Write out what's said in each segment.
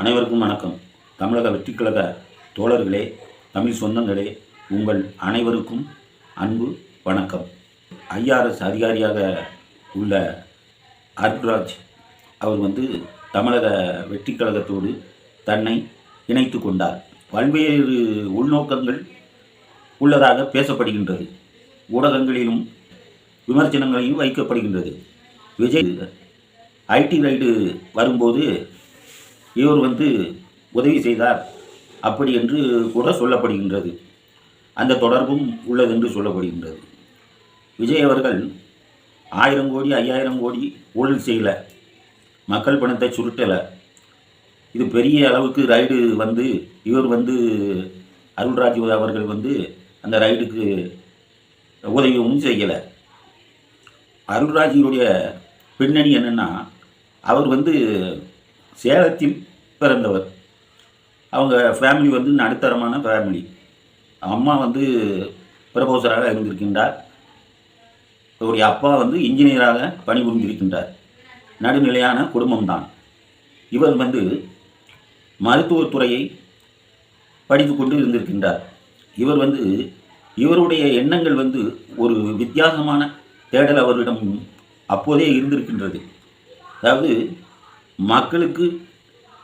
அனைவருக்கும் வணக்கம். தமிழக வெற்றிக்கழக தோழர்களே தமிழ் சொந்தங்களே உங்கள் அனைவருக்கும் அன்பு வணக்கம். ஐஆர்எஸ் அதிகாரியாக உள்ள அர்புராஜ் அவர் வந்து தமிழக வெற்றி கழகத்தோடு தன்னை இணைத்து கொண்டார். பல்வேறு உள்நோக்கங்கள் உள்ளதாக பேசப்படுகின்றது. ஊடகங்களிலும் விமர்சனங்களையும் வைக்கப்படுகின்றது. விஜய் ஐடி ரைடு வரும்போது இவர் வந்து உதவி செய்தார். அப்படி என்று கூட சொல்லப்படுகின்றது. அந்த தொடர்பும் உள்ளதென்று சொல்லப்படுகின்றது. விஜய் அவர்கள் ஆயிரம் கோடி ஐயாயிரம் கோடி ஊழல் செய்யலை. மக்கள் பணத்தை சுருட்டலை. இது பெரிய அளவுக்கு ரைடு வந்து இவர் வந்து அருள்ராஜ் அவர்கள் வந்து அந்த ரைடுக்கு உதவியும் செய்யலை. அருள்ராஜினுடைய பின்னணி என்னென்னா அவர் வந்து சேலத்தில் பிறந்தவர். அவங்க ஃபேமிலி வந்து நடுத்தரமான ஃபேமிலி அம்மா வந்து ப்ரொபோசராக இருந்திருக்கின்றார். அவருடைய அப்பா வந்து இன்ஜினியராக பணிபுரிந்திருக்கின்றார். நடுநிலையான குடும்பம்தான். இவர் வந்து மருத்துவத்துறையை படித்து கொண்டு இருந்திருக்கின்றார். இவர் வந்து இவருடைய எண்ணங்கள் வந்து ஒரு வித்தியாசமான தேடல் அவரிடம் அப்போதே இருந்திருக்கின்றது. அதாவது மக்களுக்கு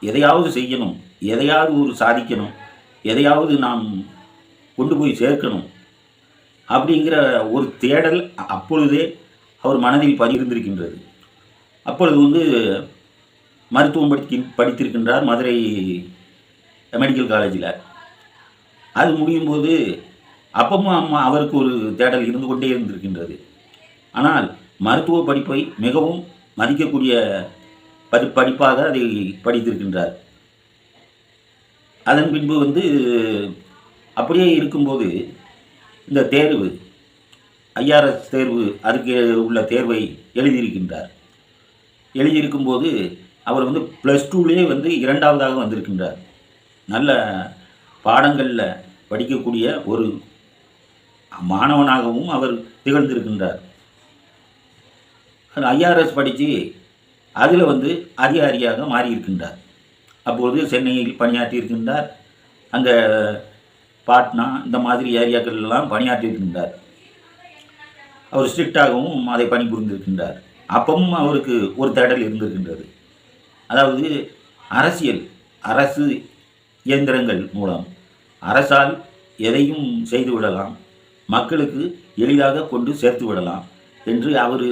எதையாவது செய்யணும் எதையாவது ஒரு சாதிக்கணும் எதையாவது நாம் கொண்டு போய் சேர்க்கணும் அப்படிங்கிற ஒரு தேடல் அப்பொழுதே அவர் மனதில் பதிர்ந்திருக்கின்றது அப்பொழுது வந்து மருத்துவம் படிக்க படித்திருக்கின்றார் மதுரை மெடிக்கல் காலேஜில் அது முடியும் போது அப்பவும் அம்மா அவருக்கு ஒரு தேடல் இருந்து கொண்டே இருந்திருக்கின்றது. ஆனால் மருத்துவ படிப்பை மிகவும் மதிக்கக்கூடிய படி படிப்பாக அதை படித்திருக்கின்றார். அதன் பின்பு வந்து அப்படியே இருக்கும்போது இந்த தேர்வு ஐஆர்எஸ் தேர்வு அதுக்கு உள்ள தேர்வை எழுதியிருக்கின்றார். எழுதியிருக்கும்போது அவர் வந்து ப்ளஸ் டூலேயே வந்து இரண்டாவதாக வந்திருக்கின்றார். நல்ல பாடங்களில் படிக்கக்கூடிய ஒரு மாணவனாகவும் அவர் திகழ்ந்திருக்கின்றார். ஐஆர்எஸ் படித்து அதில் வந்து அதிகாரியாக மாறியிருக்கின்றார். அப்பொழுது சென்னையில் பணியாற்றியிருக்கின்றார். அங்கே பாட்னா இந்த மாதிரி ஏரியாக்கள் எல்லாம் பணியாற்றியிருக்கின்றார். அவர் ஸ்ட்ரிக்டாகவும் அதை பணிபுரிந்திருக்கின்றார். அப்பவும் அவருக்கு ஒரு தேடல் இருந்திருக்கின்றது. அதாவது அரசியல் அரசு இயந்திரங்கள் மூலம். அரசால் எதையும் செய்து விடலாம் மக்களுக்கு எளிதாக கொண்டு சேர்த்து விடலாம் என்று அவர்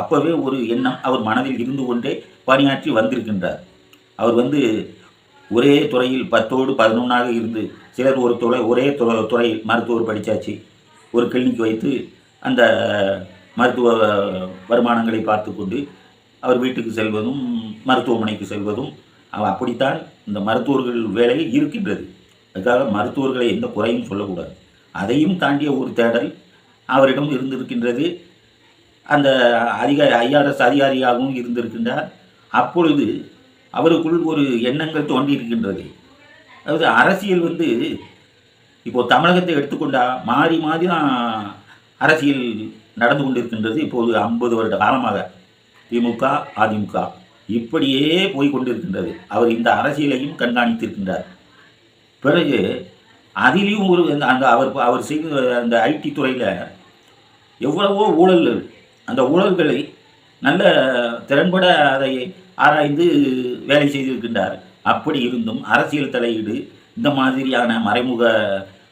அப்போவே ஒரு எண்ணம் அவர் மனதில் இருந்து கொண்டே பணியாற்றி வந்திருக்கின்றார். அவர் வந்து ஒரே துறையில் பத்தோடு பதினொன்றாக இருந்து சிலர் ஒரு துறை ஒரே துறை துறையில் மருத்துவர் படித்தாச்சு ஒரு கிளினிக் வைத்து அந்த மருத்துவ வருமானங்களை பார்த்து கொண்டு அவர் வீட்டுக்கு செல்வதும் மருத்துவமனைக்கு செல்வதும் அப்படித்தான் இந்த மருத்துவர்கள் வேலை இருக்கின்றது. அதுக்காக மருத்துவர்களை எந்த குறையும் சொல்லக்கூடாது. அதையும் தாண்டிய ஒரு தேடல் அவரிடம் இருந்திருக்கின்றது. அந்த அதிகாரி ஐஆர்எஸ் அதிகாரியாகவும் இருந்திருக்கின்றார். அப்பொழுது அவருக்குள் ஒரு எண்ணங்கள் தோன்றியிருக்கின்றது அதாவது அரசியல் வந்து இப்போது தமிழகத்தை எடுத்துக்கொண்டால் மாறி மாறி தான் அரசியல் நடந்து கொண்டிருக்கின்றது. இப்போது ஐம்பது வருட காலமாக திமுக அதிமுக இப்படியே போய் கொண்டிருக்கின்றது. அவர் இந்த அரசியலையும் கண்காணித்திருக்கின்றார். பிறகு அதிலையும் ஒரு அந்த- அந்த அவர் அவர் செய்த அந்த ஐடி துறையில் எவ்வளவோ ஊழல்கள் அந்த ஊழல்களை நல்ல திறன்பட அதை ஆராய்ந்து வேலை செய்திருக்கின்றார். அப்படி இருந்தும் அரசியல் தலையீடு இந்த மாதிரியான மறைமுக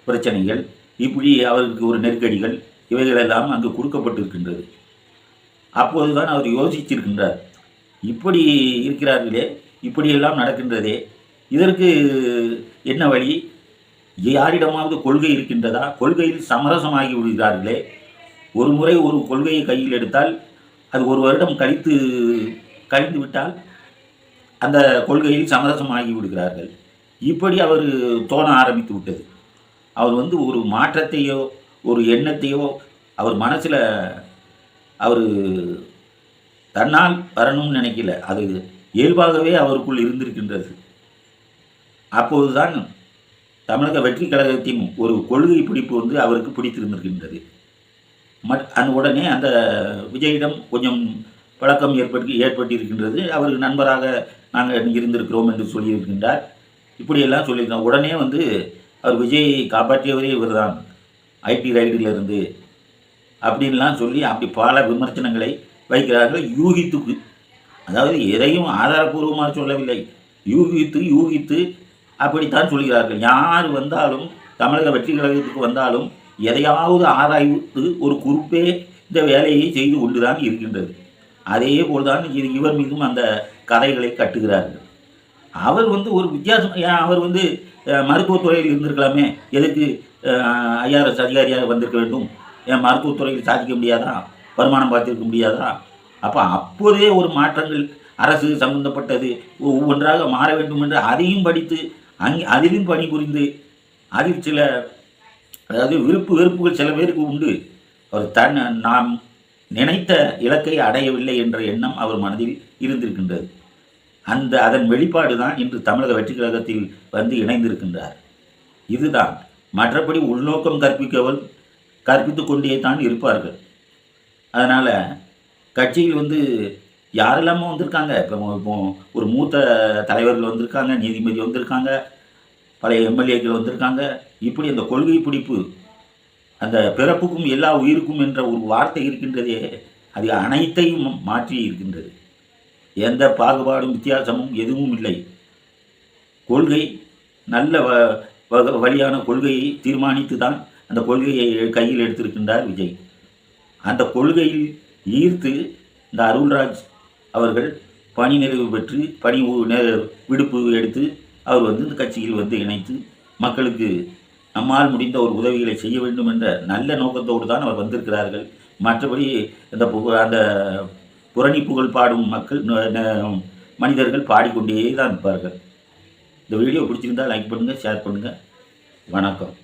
பிரச்சனைகள் இப்படி அவருக்கு ஒரு நெருக்கடிகள் இவைகளெல்லாம் அங்கு கொடுக்கப்பட்டிருக்கின்றது. அப்போதுதான் அவர் யோசிச்சிருக்கின்றார். இப்படி இருக்கிறார்களே இப்படியெல்லாம் நடக்கின்றதே இதற்கு என்ன வழி? யாரிடமாவது கொள்கை இருக்கின்றதா? கொள்கையில் சமரசமாகி விடுகிறார்களே ஒரு முறை ஒரு கொள்கையை கையில் எடுத்தால் அது ஒரு வருடம் கழித்து கழிந்து விட்டால் அந்த கொள்கையில் சமரசமாகி விடுகிறார்கள். இப்படி அவர் தோண ஆரம்பித்து விட்டது. அவர் வந்து ஒரு மாற்றத்தையோ ஒரு எண்ணத்தையோ அவர் மனசில் அவர் தன்னால் வரணும்னு நினைக்கல. அது இயல்பாகவே அவருக்குள் இருந்திருக்கின்றது. அப்போதுதான் தமிழக வெற்றி கழகத்தின் ஒரு கொள்கை பிடிப்பு வந்து அவருக்கு பிடித்திருந்திருக்கின்றது. மட் அந்த உடனே அந்த விஜயிடம் கொஞ்சம் பழக்கம் ஏற்பட்டு ஏற்பட்டிருக்கின்றது. அவருக்கு நண்பராக நாங்கள் இருந்திருக்கிறோம் என்று சொல்லியிருக்கின்றார். இப்படியெல்லாம் சொல்லியிருக்கோம் உடனே வந்து அவர் விஜயை காப்பாற்றியவரே இவர்தான். ஐடி ரைடிலிருந்து. அப்படின்லாம் சொல்லி அப்படி பல விமர்சனங்களை வைக்கிறார்கள். யூகித்துக்கு. அதாவது எதையும் ஆதாரபூர்வமாக சொல்லவில்லை. யூகித்து யூகித்து அப்படித்தான் சொல்கிறார்கள். யார் வந்தாலும் தமிழக வெற்றி கழகத்துக்கு வந்தாலும் எதையாவது ஆராய்ந்து ஒரு குறிப்பே இந்த வேலையை செய்து கொண்டுதான் இருக்கின்றது. அதே போல்தான் இது இவர் மீதும் அந்த கதைகளை கட்டுகிறார்கள். அவர் வந்து ஒரு வித்தியாசம் ஏன் அவர் வந்து மருத்துவத்துறையில் இருந்திருக்கலாமே. எதுக்கு ஐஆர்எஸ் அதிகாரியாக வந்திருக்க வேண்டும்? ஏன் மருத்துவத்துறையில் சாதிக்க முடியாதா? வருமானம் பார்த்துருக்க முடியாதா? அப்போ அப்போதே ஒரு மாற்றங்கள் அரசு சம்பந்தப்பட்டது ஒவ்வொன்றாக மாற வேண்டும் என்று அதையும் படித்து அங்கே அதிலும் பணிபுரிந்து அதில் சில அதாவது விருப்பு வெறுப்புகள் சில பேருக்கு உண்டு. அவர் தன் நாம் நினைத்த இலக்கை அடையவில்லை என்ற எண்ணம் அவர் மனதில் இருந்திருக்கின்றது. அந்த அதன் வெளிப்பாடு தான் இன்று தமிழக வெற்றி கழகத்தில் வந்து இணைந்திருக்கின்றார். இதுதான். மற்றபடி உள்நோக்கம் கற்பிக்கவள் கற்பித்து கொண்டே தான் இருப்பார்கள். அதனால் கட்சியில் வந்து யாரெல்லாமோ வந்திருக்காங்க. இப்போ இப்போ ஒரு மூத்த தலைவர்கள் வந்திருக்காங்க நீதிபதி வந்திருக்காங்க. பழைய எம்எல்ஏக்கள் வந்திருக்காங்க. இப்படி அந்த கொள்கை பிடிப்பு அந்த பிறப்புக்கும் எல்லா உயிருக்கும் என்ற ஒரு வார்த்தை இருக்கின்றதே அது அனைத்தையும் மாற்றி இருக்கின்றது. எந்த பாகுபாடும் வித்தியாசமும் எதுவும் இல்லை. கொள்கை நல்ல வ வழியான கொள்கையை தீர்மானித்து தான் அந்த கொள்கையை கையில் எடுத்திருக்கின்றார் விஜய். அந்த கொள்கையில் ஈர்த்து இந்த அருள்ராஜ் அவர்கள் பணி நிறைவு பெற்று பணி உ- நெ- விடுப்பு எடுத்து அவர் வந்து இந்த கட்சியில் வந்து இணைத்து மக்களுக்கு நம்மால் முடிந்த ஒரு உதவிகளை செய்ய வேண்டும் என்ற நல்ல நோக்கத்தோடு தான் அவர் வந்திருக்கிறார்கள். மற்றபடி இந்த அந்த புரணி புகழ் பாடும் மக்கள் மனிதர்கள் பாடிக்கொண்டே தான் இருப்பார்கள். இந்த வீடியோ பிடிச்சிருந்தால் லைக் பண்ணுங்கள் ஷேர் பண்ணுங்கள் வணக்கம்.